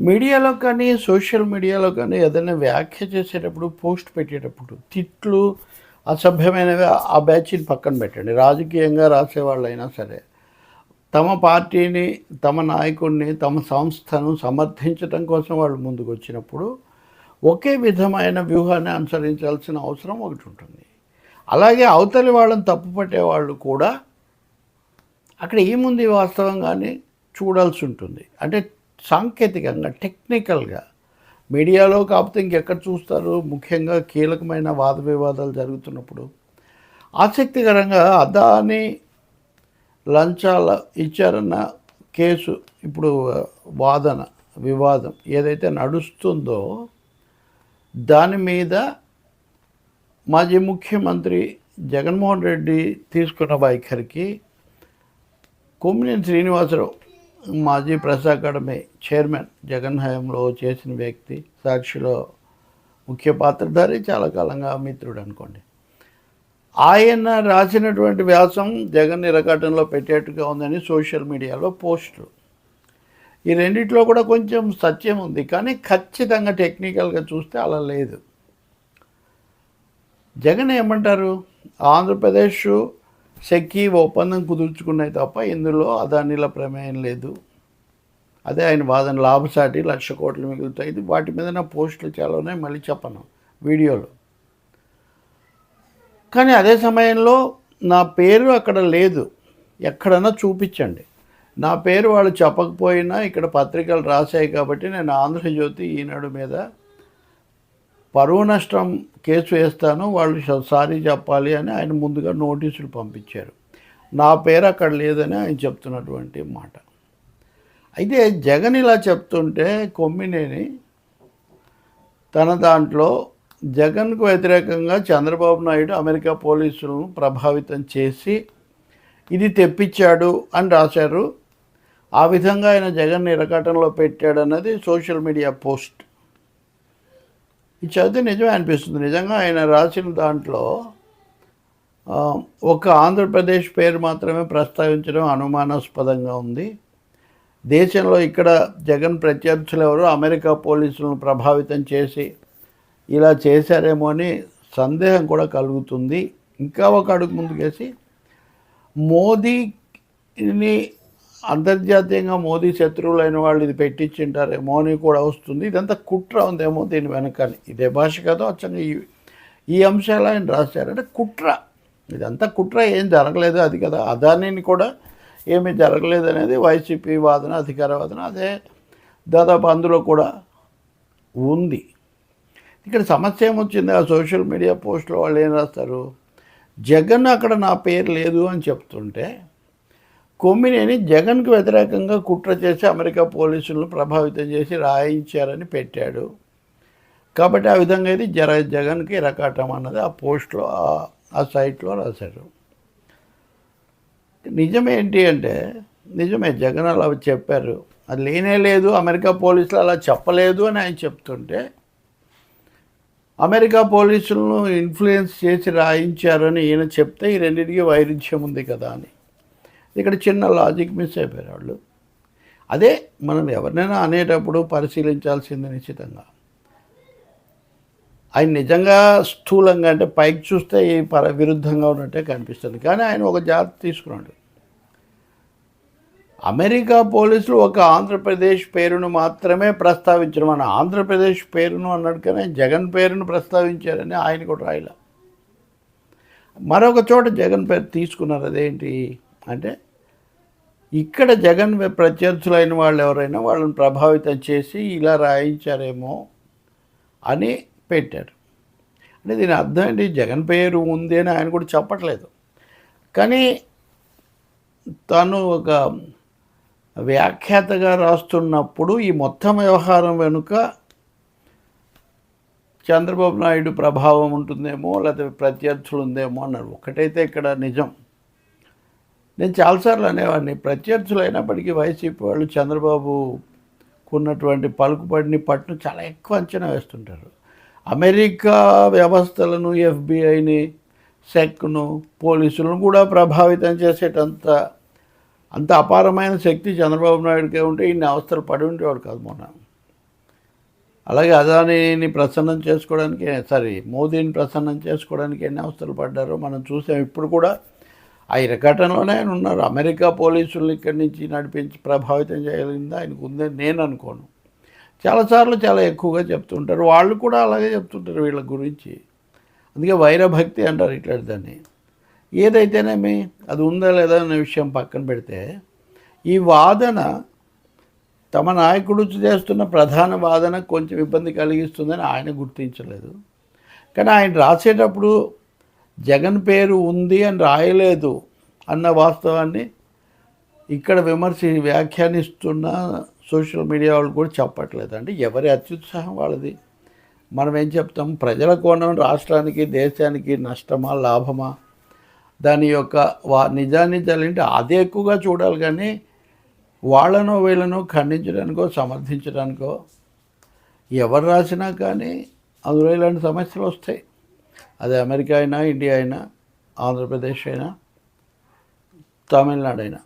మీడియాలో కానీ సోషల్ మీడియాలో కానీ ఏదైనా వ్యాఖ్య చేసేటప్పుడు పోస్ట్ పెట్టేటప్పుడు తిట్లు అసభ్యమైనవి ఆ బ్యాచ్ని పక్కన పెట్టండి. రాజకీయంగా రాసేవాళ్ళైనా సరే తమ పార్టీని తమ నాయకుడిని తమ సంస్థను సమర్థించడం కోసం వాళ్ళు ముందుకు వచ్చినప్పుడు ఒకే విధమైన వ్యూహాన్ని అనుసరించాల్సిన అవసరం ఒకటి ఉంటుంది. అలాగే అవతలి వాళ్ళని తప్పుపట్టే వాళ్ళు కూడా అక్కడ ఏముంది వాస్తవంగానే? చూడాల్సి ఉంటుంది. అంటే సాంకేతికంగా టెక్నికల్గా మీడియాలో కాకపోతే ఇంకెక్కడ చూస్తారు? ముఖ్యంగా కీలకమైన వాద వివాదాలు జరుగుతున్నప్పుడు. ఆసక్తికరంగా అదాని లంచాల ఇచ్చారన్న కేసు ఇప్పుడు వాదన వివాదం ఏదైతే నడుస్తుందో దాని మీద మాజీ ముఖ్యమంత్రి జగన్మోహన్ రెడ్డి తీసుకున్న వైఖరికి కొమ్మినేని శ్రీనివాసరావు మాజీ ప్రెస్ అకాడమీ చైర్మన్ జగన్ హయాంలో చేసిన వ్యక్తి సాక్షిలో ముఖ్య పాత్రధారి చాలా కాలంగా మిత్రుడు అనుకోండి. ఆయన రాసినటువంటి వ్యాసం జగన్ ఇరకాటంలో పెట్టేట్టుగా ఉందని సోషల్ మీడియాలో పోస్టులు. ఈ రెండిట్లో కూడా కొంచెం సత్యం ఉంది కానీ ఖచ్చితంగా టెక్నికల్గా చూస్తే అలా లేదు. జగన్ ఏమంటారు? ఆంధ్రప్రదేశ్ సెక్కి ఒప్పందం కుదుర్చుకున్నాయి తప్ప ఇందులో అదానిల ప్రమేయం లేదు. అదే ఆయన వాదన లాభసాటి లక్ష కోట్లు మిగులుతాయి. ఇది వాటి మీద నా పోస్టులు చాలా ఉన్నాయి మళ్ళీ చెప్పను వీడియోలు. కానీ అదే సమయంలో నా పేరు అక్కడ లేదు. ఎక్కడన్నా చూపించండి. నా పేరు వాళ్ళు చెప్పకపోయినా ఇక్కడ పత్రికలు రాశాయి కాబట్టి నేను ఆంధ్రజ్యోతి ఈనాడు మీద పరువు నష్టం కేసు వేస్తాను వాళ్ళు సారీ చెప్పాలి అని ఆయన ముందుగా నోటీసులు పంపించారు. నా పేరు అక్కడ లేదని ఆయన చెప్తున్నటువంటి మాట. అయితే జగన్ ఇలా చెప్తుంటే కొమ్మినేని తన దాంట్లో జగన్కు వ్యతిరేకంగా చంద్రబాబు నాయుడు అమెరికా పోలీసులను ప్రభావితం చేసి ఇది తెప్పించాడు అని రాశారు. ఆ విధంగా ఆయన జగన్ ఇరకాటంలో పెట్టాడన్నది సోషల్ మీడియా పోస్ట్. ఇది చదివితే నిజమే అనిపిస్తుంది. నిజంగా ఆయన రాసిన దాంట్లో ఒక ఆంధ్రప్రదేశ్ పేరు మాత్రమే ప్రస్తావించడం అనుమానాస్పదంగా ఉంది. దేశంలో ఇక్కడ జగన్ ప్రత్యర్థులు ఎవరు అమెరికా పోలీసులను ప్రభావితం చేసి ఇలా చేశారేమో అని సందేహం కూడా కలుగుతుంది. ఇంకా ఒక అడుగు ముందుకేసి మోదీని అంతర్జాతీయంగా మోదీ శత్రువులైన వాళ్ళు ఇది పెట్టించింటారేమో అని కూడా వస్తుంది. ఇదంతా కుట్ర ఉందేమో దీని వెనకాల. ఇదే భాష కదా వచ్చంగా ఈ ఈ అంశాలు ఆయన రాశారంటే కుట్ర. ఇదంతా కుట్ర ఏం జరగలేదు అది కదా. అదానిని కూడా ఏమీ జరగలేదు అనేది వైసీపీ వాదన అధికార వాదన. అదే దాదాపు అందులో కూడా ఉంది. ఇక్కడ సమస్య ఏమొచ్చింది? ఆ సోషల్ మీడియా పోస్ట్లో వాళ్ళు ఏం రాస్తారు? జగన్ అక్కడ నా పేరు లేదు అని చెప్తుంటే కొమ్మినేని జగన్కు వ్యతిరేకంగా కుట్ర చేసి అమెరికా పోలీసులను ప్రభావితం చేసి రాయించారని పెట్టాడు. కాబట్టి ఆ విధంగా ఇది జర జగన్కి రకాటం అన్నది ఆ పోస్ట్లో ఆ- ఆ సైట్లో రాశారు. నిజమేంటి అంటే నిజమే జగన్ అలా చెప్పారు. అది లేనే లేదు అమెరికా పోలీసులు అలా చెప్పలేదు అని ఆయన చెప్తుంటే అమెరికా పోలీసులను ఇన్ఫ్లుయెన్స్ చేసి రాయించారని ఈయన చెప్తే ఈ రెండింటికి వైరుధ్యం ఉంది కదా అని. ఇక్కడ చిన్న లాజిక్ మిస్ అయిపోయారు వాళ్ళు. అదే మనం ఎవరినైనా అనేటప్పుడు పరిశీలించాల్సింది నిశ్చితంగా. ఆయన నిజంగా స్థూలంగా అంటే పైకి చూస్తే ఈ పర విరుద్ధంగా ఉన్నట్టే కనిపిస్తుంది. కానీ ఆయన ఒక జాగ్రత్త తీసుకున్నాడు. అమెరికా పోలీసులు ఒక ఆంధ్రప్రదేశ్ పేరును మాత్రమే ప్రస్తావించడం మన ఆంధ్రప్రదేశ్ పేరును అన్నాడు కానీ జగన్ పేరును ప్రస్తావించారని ఆయన కూడా రాయలే. మరొక చోట జగన్ పేరు తీసుకున్నారు అదేంటి అంటే ఇక్కడ జగన్ ప్రత్యర్థులైన వాళ్ళు ఎవరైనా వాళ్ళని ప్రభావితం చేసి ఇలా రాయించారేమో అని పెట్టారు. అంటే దీని అర్థం ఏంటి? జగన్ పేరు ఉంది అని ఆయన కూడా చెప్పట్లేదు. కానీ తను ఒక వ్యాఖ్యాతగా రాస్తున్నప్పుడు ఈ మొత్తం వ్యవహారం వెనుక చంద్రబాబు నాయుడు ప్రభావం ఉంటుందేమో లేకపోతే ప్రత్యర్థులు ఉందేమో అన్నారు ఒకటైతే ఇక్కడ నిజం. నేను చాలాసార్లు అనేవాడిని ప్రత్యర్థులు అయినప్పటికీ వైసీపీ వాళ్ళు చంద్రబాబుకు ఉన్నటువంటి పలుకుబడిని పట్టును చాలా ఎక్కువ అంచనా వేస్తుంటారు. అమెరికా వ్యవస్థలను ఎఫ్బిఐని సెక్ను పోలీసులను కూడా ప్రభావితం చేసేటంత అంత అపారమైన శక్తి చంద్రబాబు నాయుడుకే ఉంటే ఇన్ని అవస్థలు పడి ఉండేవాడు కాదు మొన్న. అలాగే అదానిని ప్రసన్నం చేసుకోవడానికి సారీ మోదీని ప్రసన్నం చేసుకోవడానికి ఎన్ని అవస్థలు పడ్డారో మనం చూసాం. ఇప్పుడు కూడా ఆ ఇరకటంలోనే ఆయన ఉన్నారు. అమెరికా పోలీసులను ఇక్కడి నుంచి నడిపించి ప్రభావితం చేయగలిగింది ఆయనకు ఉందని నేను అనుకోను. చాలాసార్లు చాలా ఎక్కువగా చెప్తుంటారు. వాళ్ళు కూడా అలాగే చెప్తుంటారు వీళ్ళ గురించి. అందుకే వైరభక్తి అంటారు ఇట్లాంటి దాన్ని. ఏదైతేనేమి అది ఉందా లేదా అనే విషయం పక్కన పెడితే ఈ వాదన తమ నాయకుడు చేస్తున్న ప్రధాన వాదన కొంచెం ఇబ్బంది కలిగిస్తుందని ఆయన గుర్తించలేదు. కానీ ఆయన రాసేటప్పుడు జగన్ పేరు ఉంది అని రాయలేదు అన్న వాస్తవాన్ని ఇక్కడ విమర్శ వ్యాఖ్యానిస్తున్న సోషల్ మీడియా వాళ్ళు కూడా చెప్పట్లేదు అంటే ఎవరి అత్యుత్సాహం వాళ్ళది? మనం ఏం చెప్తాం? ప్రజల కోణం రాష్ట్రానికి దేశానికి నష్టమా లాభమా? దాని యొక్క వా నిజాన్ని ఏంటి అదే ఎక్కువగా చూడాలి కానీ వాళ్ళనో వీళ్ళనో ఖండించడానికో సమర్థించడానికో ఎవరు రాసినా కానీ అందులో ఇలాంటి సమస్యలు వస్తాయి. అది అమెరికా అయినా ఇండియా అయినా ఆంధ్రప్రదేశ్ అయినా తమిళనాడు అయినా.